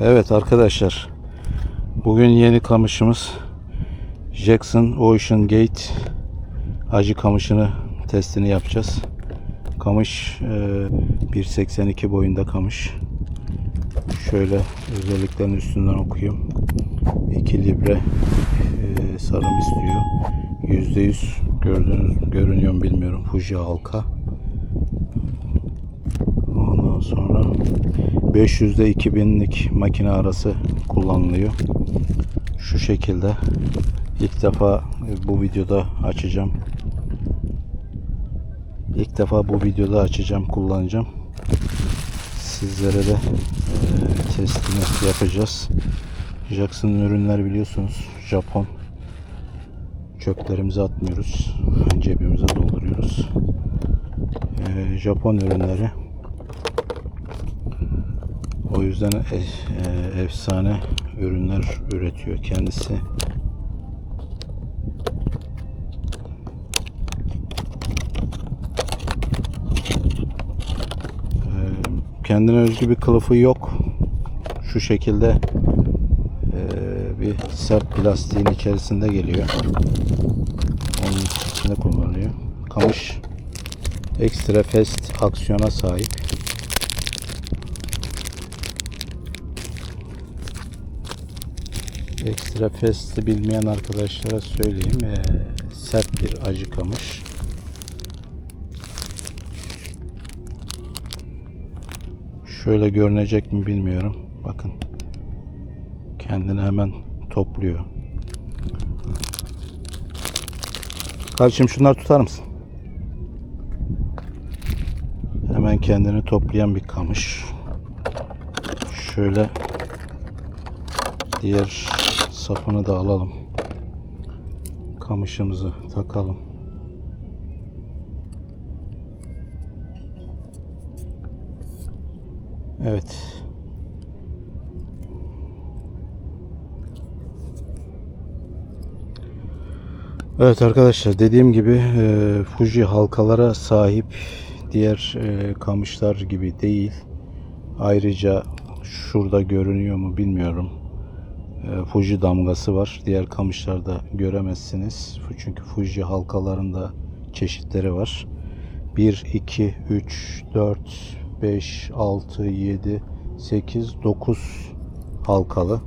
Evet arkadaşlar. Bugün yeni kamışımız Jackson Ocean Gate acı kamışını testini yapacağız. Kamış e, 1.82 boyunda kamış. Şöyle özelliklerin üstünden okuyayım. 2 libre e, sarım istiyor. %100 gördüğünüz görünüyor mu bilmiyorum. Fuji halka. Ondan sonra 500 ile 2000'lik makine arası kullanılıyor. Şu şekilde ilk defa bu videoda açacağım. İlk defa bu videoda açacağım, kullanacağım. Sizlere de e, testini yapacağız. Jackson'ın ürünler biliyorsunuz Japon. Çöplerimizi atmıyoruz. Cebimize dolduruyoruz. E, Japon ürünleri. O yüzden e- e, efsane ürünler üretiyor kendisi. E, Kendine özgü bir kılıfı yok. Şu şekilde e, bir sert plastiğin içerisinde geliyor. Onun içinde kullanılıyor. Kamış ekstra fast aksiyona sahip. Ekstra Fest'i bilmeyen arkadaşlara söyleyeyim. Ee, sert bir acı kamış. Şöyle görünecek mi bilmiyorum. Bakın. Kendini hemen topluyor. Kardeşim şunları tutar mısın? Hemen kendini toplayan bir kamış. Şöyle Diğer sapını da alalım. Kamışımızı takalım. Evet. Evet arkadaşlar dediğim gibi e, Fuji halkalara sahip diğer e, kamışlar gibi değil. Ayrıca şurada görünüyor mu bilmiyorum. E, Fuji damgası var. Diğer kamışlarda göremezsiniz. Çünkü Fuji halkalarında çeşitleri var. 1, 2, 3, 4, 5, 6, 7, 8, 9 halkalı.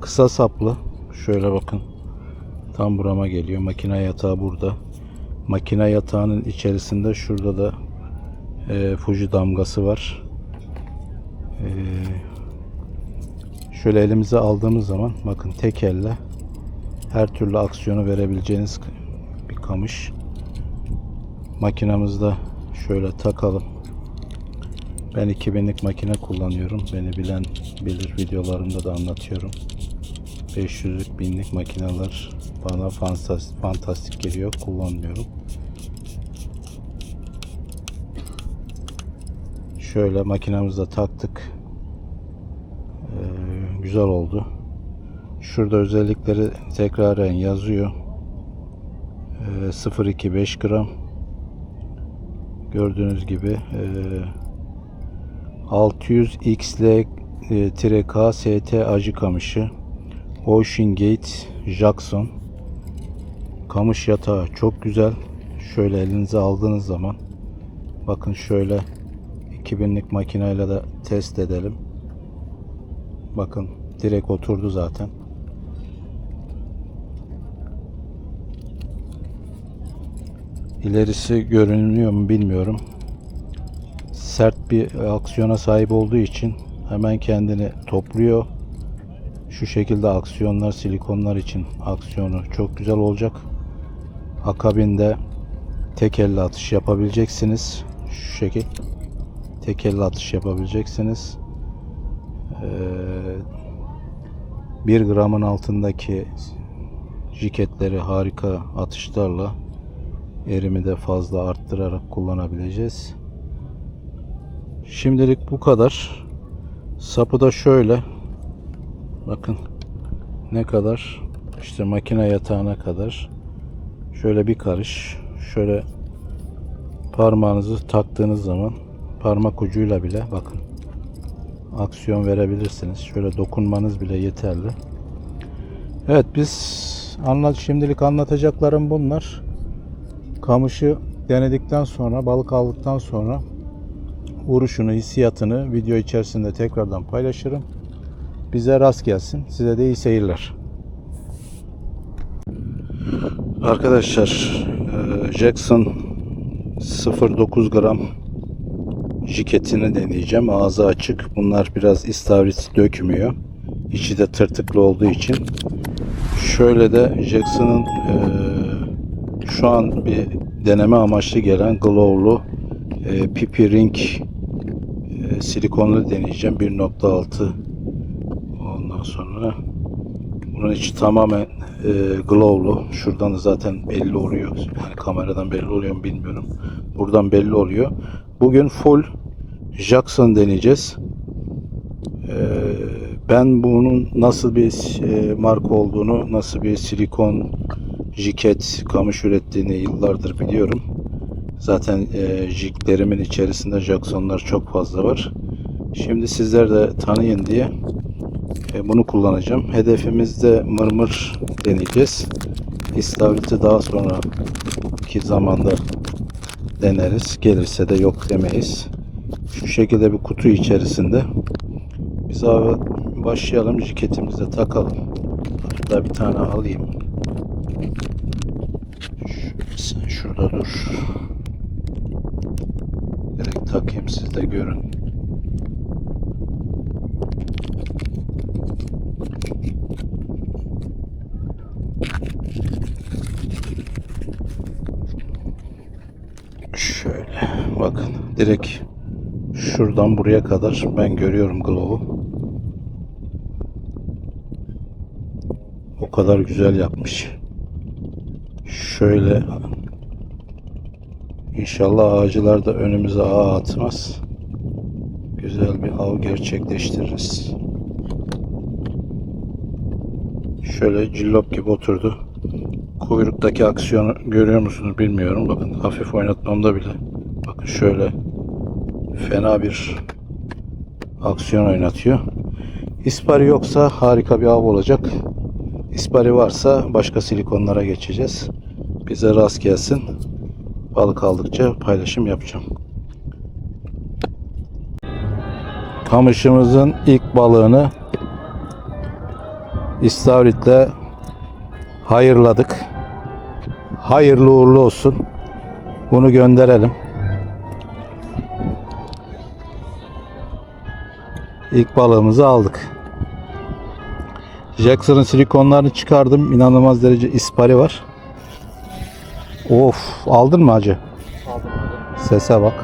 Kısa saplı. Şöyle bakın. Tam burama geliyor. Makine yatağı burada. Makine yatağının içerisinde şurada da e, Fuji damgası var. Eee Şöyle elimize aldığımız zaman bakın tek elle her türlü aksiyonu verebileceğiniz bir kamış. Makinamızda şöyle takalım. Ben 2000'lik makine kullanıyorum. Beni bilen bilir videolarımda da anlatıyorum. 500'lük binlik makineler bana fantastik geliyor. Kullanmıyorum. Şöyle makinamızda taktık güzel oldu. Şurada özellikleri tekraren yazıyor. E, 0.25 gram. Gördüğünüz gibi e, 600 XL e, K ST acı kamışı Ocean Gate Jackson kamış yatağı çok güzel. Şöyle elinize aldığınız zaman bakın şöyle 2000'lik makineyle de test edelim. Bakın direkt oturdu zaten. İlerisi görünüyor mu bilmiyorum. Sert bir aksiyona sahip olduğu için hemen kendini topluyor. Şu şekilde aksiyonlar silikonlar için aksiyonu çok güzel olacak. Akabinde tek elle atış yapabileceksiniz. Şu şekil tek elle atış yapabileceksiniz. Ee, 1 gramın altındaki jiketleri harika atışlarla erimi de fazla arttırarak kullanabileceğiz. Şimdilik bu kadar. Sapı da şöyle. Bakın ne kadar işte makine yatağına kadar şöyle bir karış şöyle parmağınızı taktığınız zaman parmak ucuyla bile bakın aksiyon verebilirsiniz. Şöyle dokunmanız bile yeterli. Evet biz anlat şimdilik anlatacaklarım bunlar. Kamışı denedikten sonra, balık aldıktan sonra vuruşunu, hissiyatını video içerisinde tekrardan paylaşırım. Bize rast gelsin. Size de iyi seyirler. Arkadaşlar e, Jackson 0.9 gram jiketini deneyeceğim. Ağzı açık. Bunlar biraz istavrit dökmüyor. İçi de tırtıklı olduğu için. Şöyle de Jackson'ın e, şu an bir deneme amaçlı gelen glowlu e, pipi ring e, silikonlu deneyeceğim. 1.6 ondan sonra bunun içi tamamen e, glowlu. Şuradan da zaten belli oluyor. Yani kameradan belli oluyor mu bilmiyorum. Buradan belli oluyor. Bugün full Jackson deneyeceğiz. E, ben bunun nasıl bir e, marka olduğunu, nasıl bir silikon jiket kamış ürettiğini yıllardır biliyorum. Zaten e, jiklerimin içerisinde Jackson'lar çok fazla var. Şimdi sizler de tanıyın diye e, bunu kullanacağım. Hedefimizde mırmır deneyeceğiz. İstavriti daha sonraki zamanda deneriz. Gelirse de yok demeyiz. Şu şekilde bir kutu içerisinde. Biz abi başlayalım. Jiketimizi takalım. Hatta bir tane alayım. Şurada dur. Direkt takayım siz de görün. Şöyle bakın direkt şuradan buraya kadar ben görüyorum glow'u. O kadar güzel yapmış. Şöyle İnşallah ağacılar da önümüze ağ atmaz. Güzel bir av gerçekleştiririz. Şöyle cillop gibi oturdu. Kuyruktaki aksiyonu görüyor musunuz bilmiyorum. Bakın hafif oynatmamda bile. Bakın şöyle fena bir aksiyon oynatıyor. İspari yoksa harika bir av olacak. İspari varsa başka silikonlara geçeceğiz. Bize rast gelsin. Balık aldıkça paylaşım yapacağım. Kamışımızın ilk balığını istavritle hayırladık. Hayırlı uğurlu olsun. Bunu gönderelim. İlk balığımızı aldık. Jackson'ın silikonlarını çıkardım. İnanılmaz derece ispari var. Of aldın mı hacı? Aldım abi. Sese bak.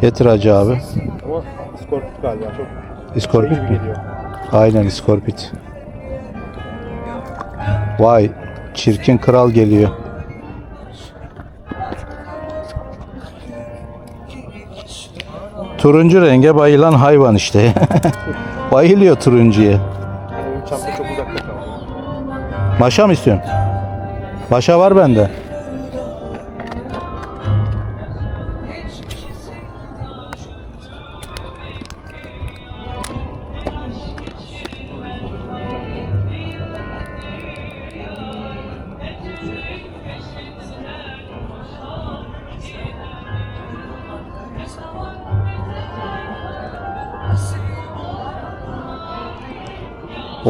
Getir hacı abi. Ama Scorpit galiba çok İskorpit şey mi? geliyor. Aynen iskorpit. Vay çirkin kral geliyor. Turuncu renge bayılan hayvan işte. Bayılıyor turuncuya. Benim çanta çok uzakta kaldı. Maşa mı istiyorsun? Maşa var bende.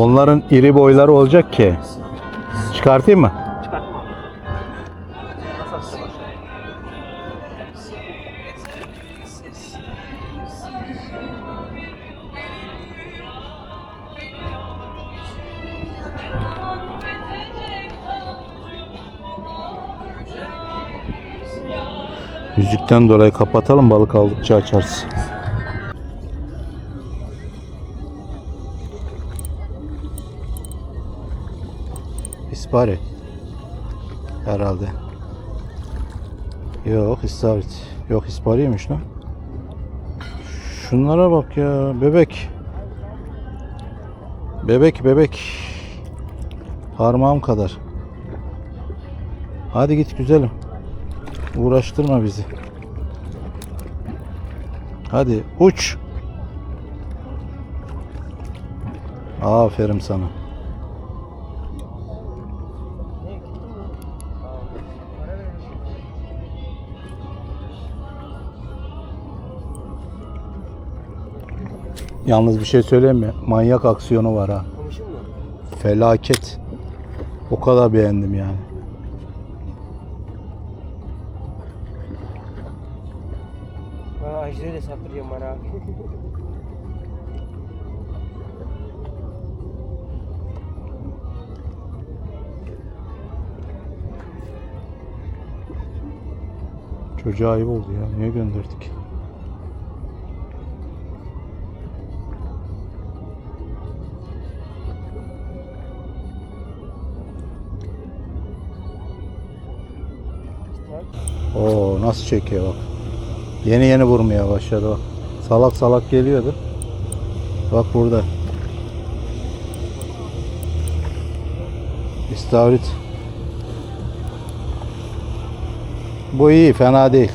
Onların iri boyları olacak ki. Çıkartayım mı? Çıkartma. Müzikten dolayı kapatalım balık aldıkça açarız. İspari. Herhalde. Yok istavrit. Yok ispariymiş lan. Şunlara bak ya bebek. Bebek bebek. Parmağım kadar. Hadi git güzelim. Uğraştırma bizi. Hadi uç. Aferin sana. Yalnız bir şey söyleyeyim mi? Manyak aksiyonu var ha. Felaket. O kadar beğendim yani. Ajda'yı da sattıracağım bana abi. Çocuğa ayıp oldu ya. Niye gönderdik? Oo nasıl çekiyor bak. Yeni yeni vurmaya başladı bak. Salak salak geliyordu. Bak burada. İstavrit. Bu iyi, fena değil.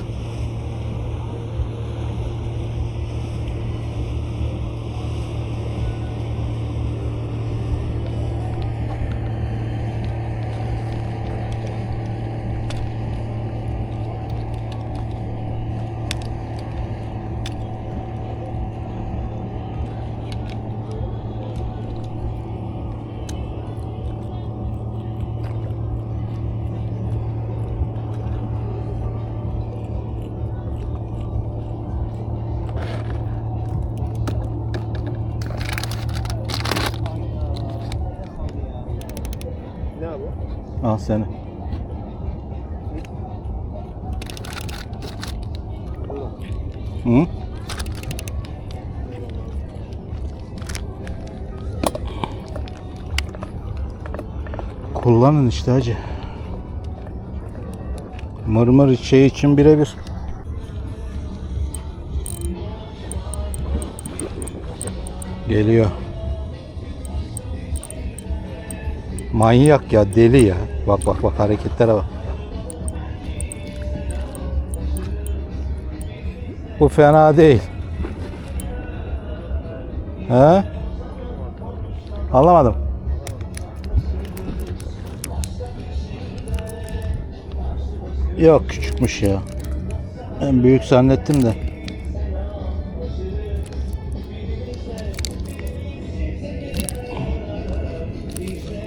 Al seni. Hı? Kullanın işte hacı. Mırmır şey için birebir. Geliyor. Manyak ya deli ya. Bak bak bak hareketlere bak. Bu fena değil. He? Anlamadım. Yok küçükmüş ya. Ben büyük zannettim de.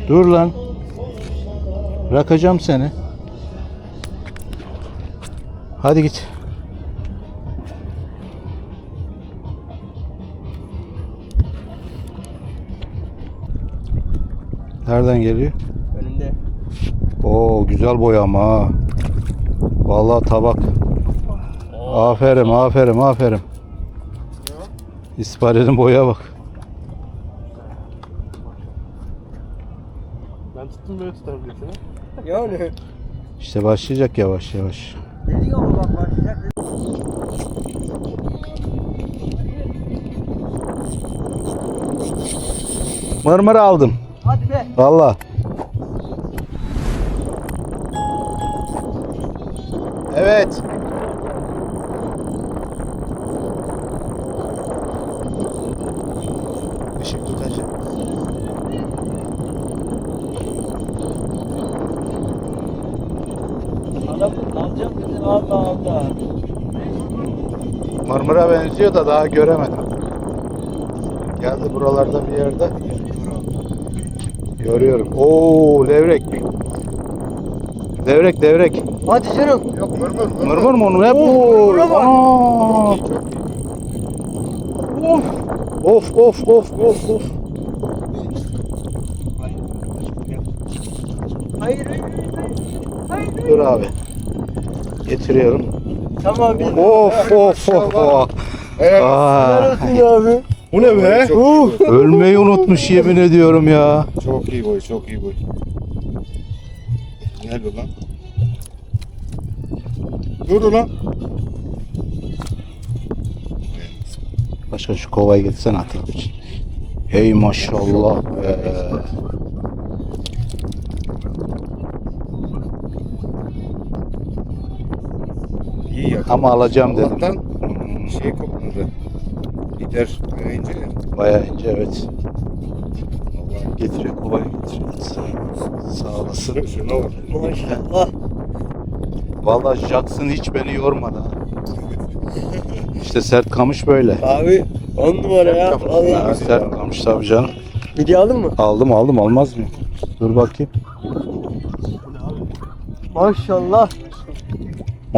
Dur lan. Bırakacağım seni. Hadi git. Nereden geliyor? Önümde. Oo güzel boyama ha. Vallahi tabak. Aferin, aferin, aferin. İsparel'in boya bak. Ben tuttum böyle tutarım götünü. Yani. İşte başlayacak yavaş yavaş. Dedi başlayacak. Aldım. Hadi be. Vallahi. Evet. Işık tutacak. Adam alacağım dedi Allah Allah. Mırmıra benziyor da daha göremedim. Geldi buralarda bir yerde. Görüyorum. Oo levrek. Levrek levrek. Hadi canım. Yok mırmır Mırmır mı onu? Ne bu? mırmıra bak. Aa! Of of of of of. Hayır hayır hayır. Hayır. Dur abi. Getiriyorum. Tamam bir. Of of of. of. Aa, abi. Bu ne be? Uh, ölmeyi unutmuş yemin ediyorum ya. Çok iyi boy, çok iyi boy. Gel ulan. Dur ulan. Başka şu kovayı getirsene atayım. Hey maşallah be. İyi yakın. Ama alacağım dedim. Allah'tan şey kokmadı. Gider e, inceler. Bayağı ince evet. getiriyor, kovayı getiriyor. Sağ olasın. Şuna bak. Maşallah. Vallahi Jackson hiç beni yormadı. ha. İşte sert kamış böyle. Abi on numara ya. Ha, Vallahi. sert kamış tabii canım. Video aldın mı? Aldım aldım almaz mı? Dur bakayım. Maşallah.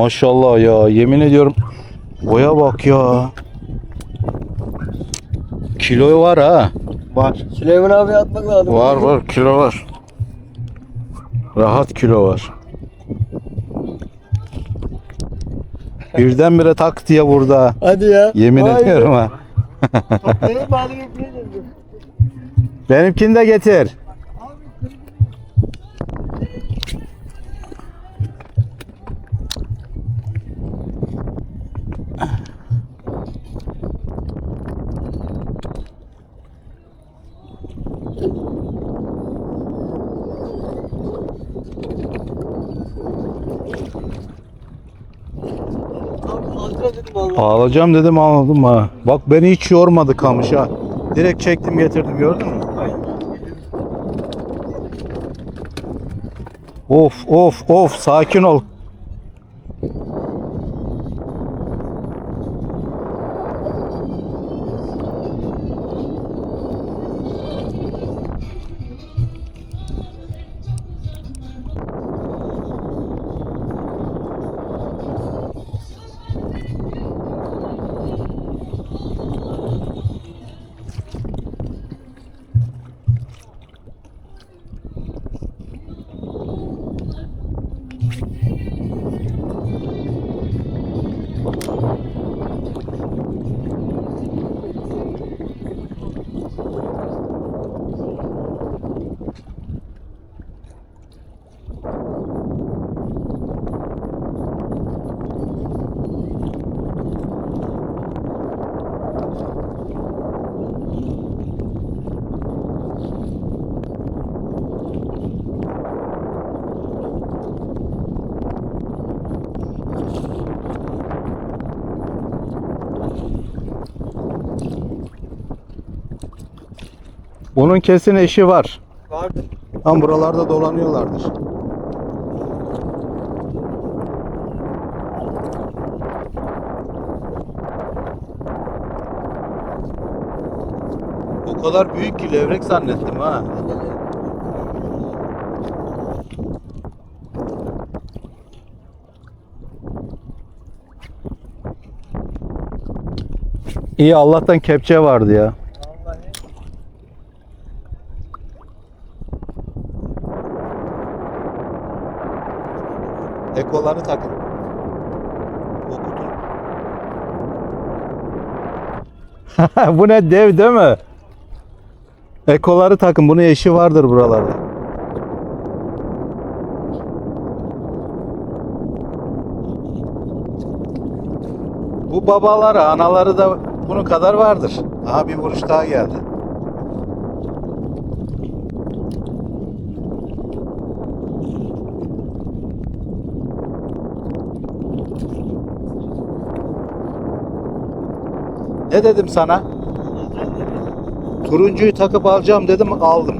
Maşallah ya yemin ediyorum. Boya bak ya. Kilo var ha. Var. Süleyman abi atmak lazım. Var var kilo var. Rahat kilo var. Birdenbire tak diye burada. Hadi ya. Yemin Vay ediyorum ha. Bağlı yapmayacağım. Benimkini de getir. Alacağım dedim aldım ha. Bak beni hiç yormadı kamış ha. Direkt çektim getirdim gördün mü? Of of of sakin ol. Bunun kesin eşi var. Vardı. Tam buralarda dolanıyorlardır. O kadar büyük ki levrek zannettim ha. İyi Allah'tan kepçe vardı ya. Ekoları takın. O kutu. Bu ne dev değil mi? Ekoları takın. Bunun eşi vardır buralarda. Bu babaları, anaları da bunun kadar vardır. Aha bir vuruş daha geldi. Ne dedim sana? Turuncuyu takıp alacağım dedim aldım.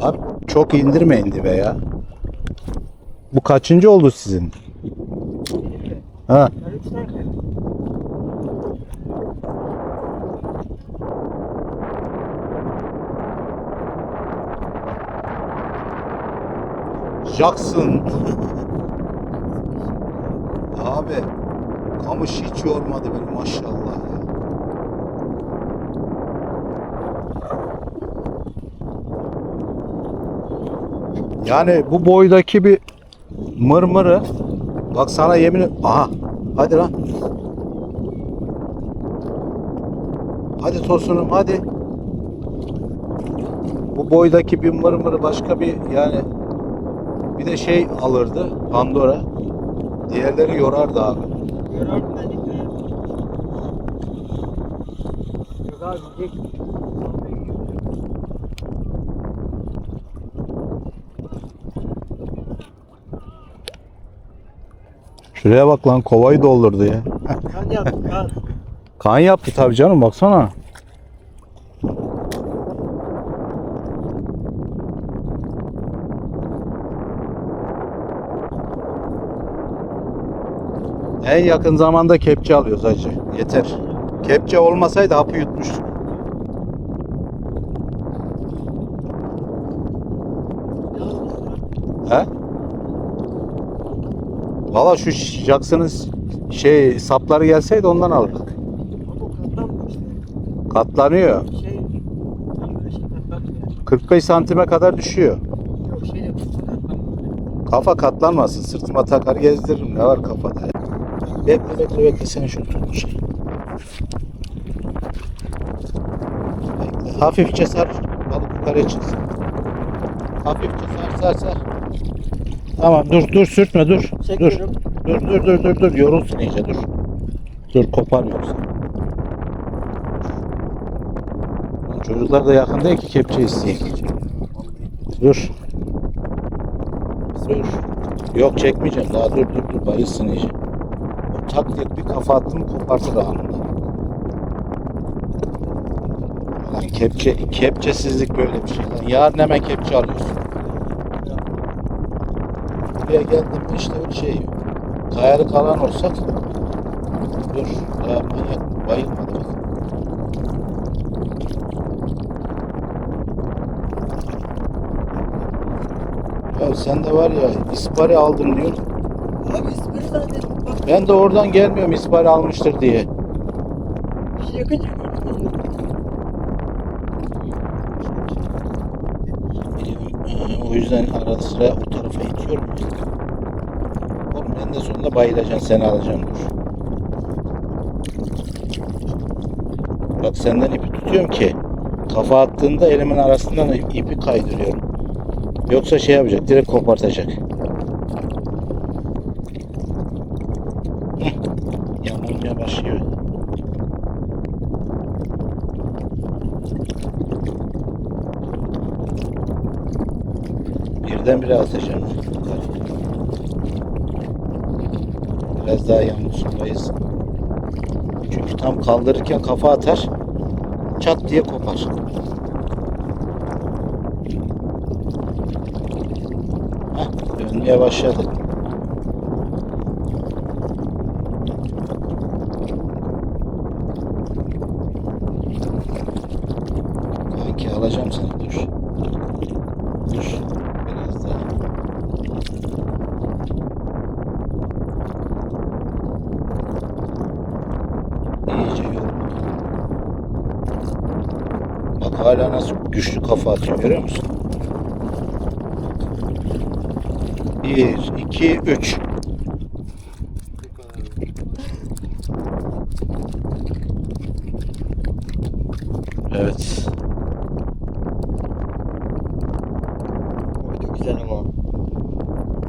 Abi çok indirmeyin dibe ya. Bu kaçıncı oldu sizin? Ha. Jackson. Abi kamış hiç yormadı beni maşallah ya. Yani bu boydaki bir mırmırı bak sana yemin Aha hadi lan. Hadi tosunum hadi. Bu boydaki bir mırmırı başka bir yani bir de şey alırdı Pandora. Diğerleri yorardı abi. Görüyorum dedik de. Yok abi gidecek. Şuraya bak lan kovayı doldurdu ya. Kan yaptı kan. Kan yaptı tabii canım baksana. En yakın zamanda kepçe alıyoruz hacı. Yeter. Kepçe olmasaydı hapı yutmuştuk. He? Valla şu Jackson'ın şey sapları gelseydi ondan işte. Katlanıyor. Şey, tam böyle şey katlanmıyor. 45 santime kadar düşüyor. Şey. Kafa katlanmasın. Sırtıma takar gezdiririm. Ne var kafada? Bekle bekle bekle seni şunu tutmuş. Bekle. Hafifçe sar. Balık yukarıya çıksın. Hafifçe sar sar sar. Tamam dur dur sürtme dur. Dur. Çekiyorum. Dur dur dur dur dur. Yorulsun iyice dur. Dur kopar yoksa. Çocuklar da yakın değil ki kepçe isteyeyim. Dur. Dur. Yok çekmeyeceğim. Daha dur dur dur. Bayılsın iyice. Tak diye bir kafa attım kopartır anında. Lan kepçe, kepçesizlik böyle bir şey. Lan yarın hemen kepçe alıyorsun. Buraya geldim işte öyle şey yok. Kayarı kalan olsak dur ya manyak bayılmadı. Ya sen de var ya ispari aldım diyor. Abi ismini zannettim. Ben de oradan gelmiyorum ispari almıştır diye. Ee, O yüzden arada sıra o tarafa itiyorum. Oğlum ben de sonunda bayılacaksın seni alacağım dur. Bak senden ipi tutuyorum ki kafa attığında elimin arasından ipi kaydırıyorum. Yoksa şey yapacak direkt kopartacak. Birdenbire atacağım. Biraz daha yalnız Çünkü tam kaldırırken kafa atar. Çat diye kopar. Heh, dönmeye başladı. Kanki alacağım seni dur. Dur. Biraz daha. İyice yoruldu. Bak hala nasıl güçlü kafa atıyor görüyor musun? Bir, iki, üç. Evet. O çok güzel ama.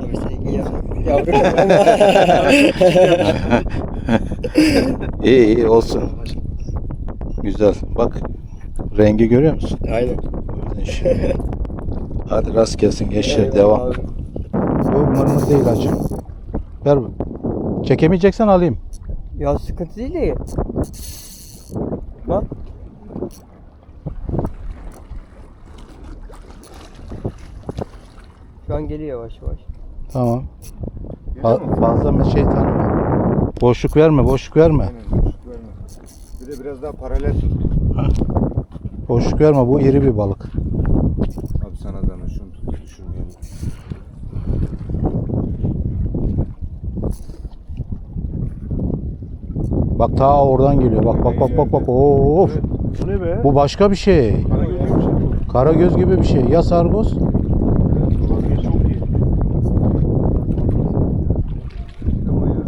Tabii seninki ya. Yavru iyi iyi olsun. Güzel. Bak rengi görüyor musun? Aynen. Yüzden şey. Hadi rast gelsin gençler devam. Bu mırmır değil hacı. Ver bu. Çekemeyeceksen alayım. Ya sıkıntı değil de. Bak. Şu an geliyor yavaş yavaş. Tamam. Fa- fazla bir şey tanıma. Boşluk verme, boşluk verme. Aynen, boşluk verme. Bir de biraz daha paralel tut. Boşluk verme. Bu iri bir balık. Abi sana zahmet şunu tut. Düşürmeyelim. Bak ta oradan geliyor. Bak bak bak bak bak. Of. Bu ne be? Bu başka bir şey. Karagöz gibi bir şey. Ya sargoz? Olabilir, çok iyi.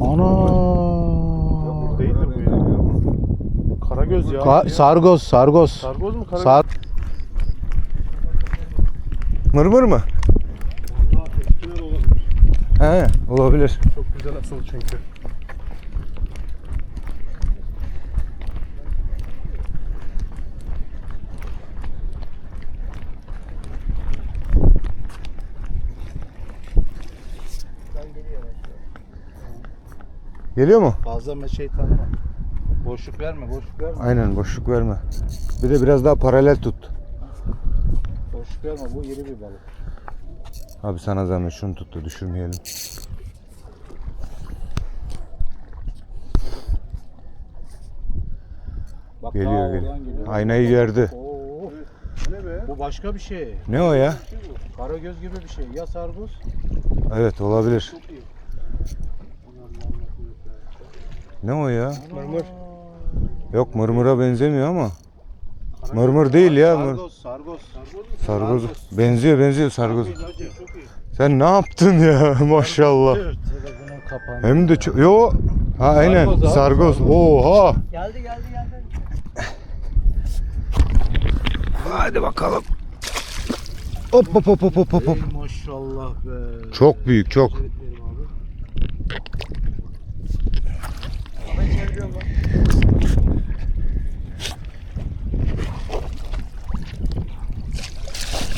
Ana. Değil de bu ya. Karagöz ya. Ka- sargoz, sargoz. Sargoz mu? Karagöz. Sar Mırmır mı? Vallahi tepkiler olabilir. He olabilir. Çok güzel asıl çünkü. Geliyor mu? Fazla şey tanıma. Boşluk verme, boşluk verme. Aynen boşluk verme. Bir de biraz daha paralel tut. Boşluk verme. Bu iri bir balık. Abi sana zahmet şunu tut da düşürmeyelim. Bak, Geliyor, geliyor. geliyor. Aynayı gerdi. Oo, Ne be? bu başka bir şey. Ne o ya? Karagöz gibi bir şey. Ya sarguz? Evet olabilir. Ne o ya? Mırmır. Yok mırmıra benzemiyor ama. Mırmır değil ya. Mır... Sargoz, sargoz. Sargoz. Benziyor benziyor sargoz. Sen ne yaptın ya maşallah. Bunun kapağını. Hem de çok... Yo. Ha aynen Sargoz abi, sargoz. Oha. Geldi geldi geldi. Hadi bakalım. Hop hop hop hop hop hop. Ey maşallah be. Çok büyük çok. Ben çeviriyorum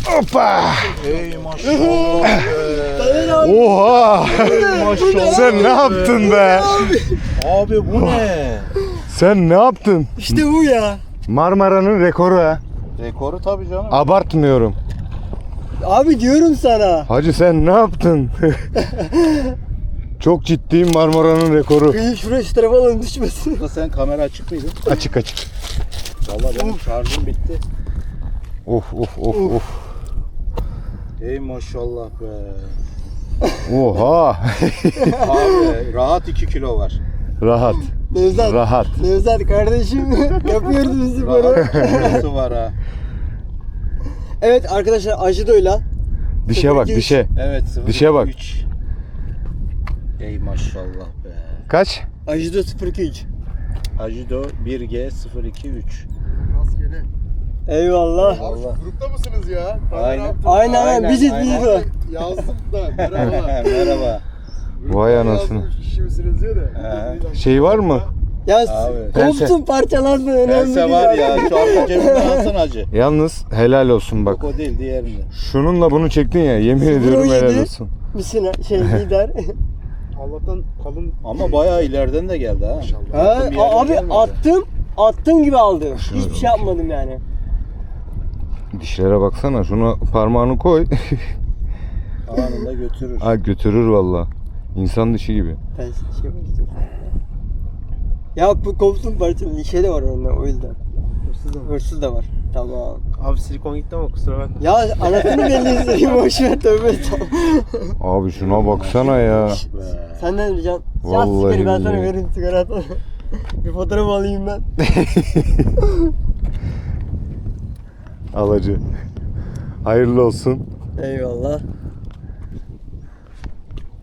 Hoppa. Ey maşallah. Oha. maşallah. Sen ne yaptın be? Abi bu ne? Sen ne yaptın? İşte bu ya. Marmara'nın rekoru ha. Rekoru tabii canım. Abartmıyorum. Abi diyorum sana. Hacı sen ne yaptın? Çok ciddiyim Marmara'nın rekoru. Kıyı şuraya şu tarafa alın düşmesin. Burada sen kamera açık mıydın? Açık açık. Vallahi benim şarjım bitti. Of of of of. Ey maşallah be. Oha. Abi rahat 2 kilo var. Rahat. Nevzat. Rahat. Nevzat kardeşim yapıyoruz bizi böyle. Rahat kilosu var ha. Evet arkadaşlar öyle. Dişe bak 02. dişe. Evet 0 Dişe bak. Ey maşallah be. Kaç? Acı da 02. Ajido 1G 023. Eyvallah. Allah. Grupta mısınız ya? Aynen. abi. Aynen aynen biziz aynen. biziz o. Yazdım da merhaba. Merhaba. Vay anasını. Yazdım, üç kişi misiniz diye de. He. Şey var mı? Ya Abi. kopsun parçalansın önemli Pense değil. var abi. ya şu arka cebimden alsana acı. Yalnız helal olsun bak. Yok o değil diğerinde. Şununla bunu çektin ya yemin ediyorum helal yedi. olsun. Misina şey lider. Allah'tan kalın Ama bayağı ileriden de geldi ha. ha, bir yerden abi gelmedi. attım. Attım gibi aldım. Şuna Hiçbir şey yapmadım yani. Dişlere baksana şuna parmağını koy. Anında götürür. ha götürür valla. İnsan dişi gibi. Ben şey yapmıştım. Ya bu kopsun parçalı şey de var onda o yüzden. hırsız ama. Hırsız da var. Tamam. Abi silikon gitti ama kusura bakma. Ya anasını belli isteyeyim boş ver tövbe tamam. Abi şuna baksana ya. Senden ricam. Ya Vallahi sigara ben sana billahi. veririm sigara. Bir fotoğraf alayım ben. Alacı. Hayırlı olsun. Eyvallah.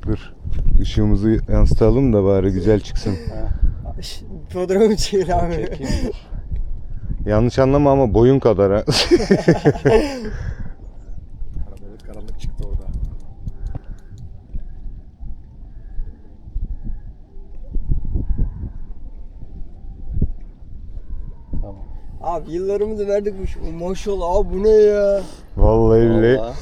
Dur. Işığımızı yansıtalım da bari güzel çıksın. Şş, Fotoğrafımı çevir abi. Yanlış anlama ama boyun kadar ha. Abi yıllarımızı verdik bu şu- maşallah abi bu ne ya? Vallahi billahi. Vallahi.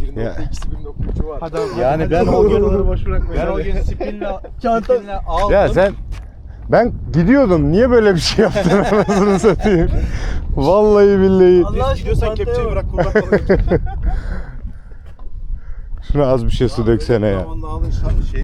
1.2'si 1.3'ü var. Hadi abi. Yani ben o gün boş bırakmayın. ben o gün spinle Çanta- spinle aldım. Ya sen ben gidiyordum. Niye böyle bir şey yaptın anasını satayım? Vallahi billahi. Allah aşkına Gidiyorsan kepçeyi bırak balık. Şuna az bir şey su döksene ya. Alın şey